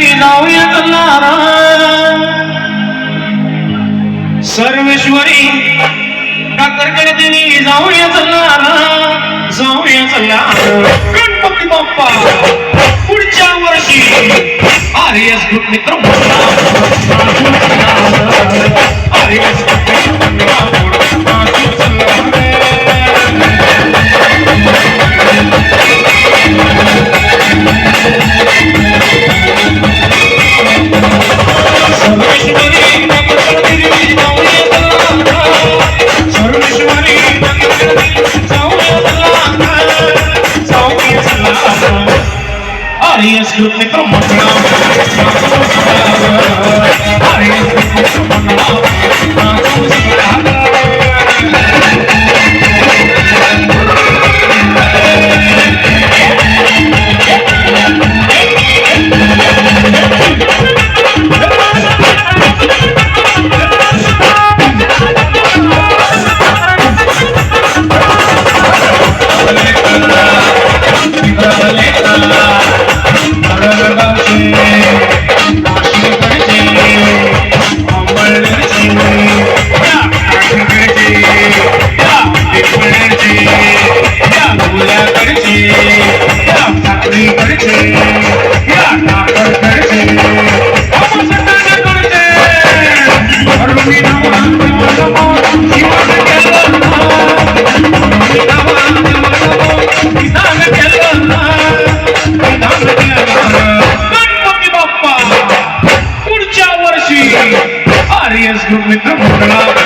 जाऊया चलणारा सर्वेश्वरी टाकरकडे देवी जाऊया चलणारा जाऊया चलणारा गणपती बाप्पा पुढच्या वर्षी आर्यस ग्रुप मित्र आर्यस ग्रुप मित्र आर्यस Let's go with the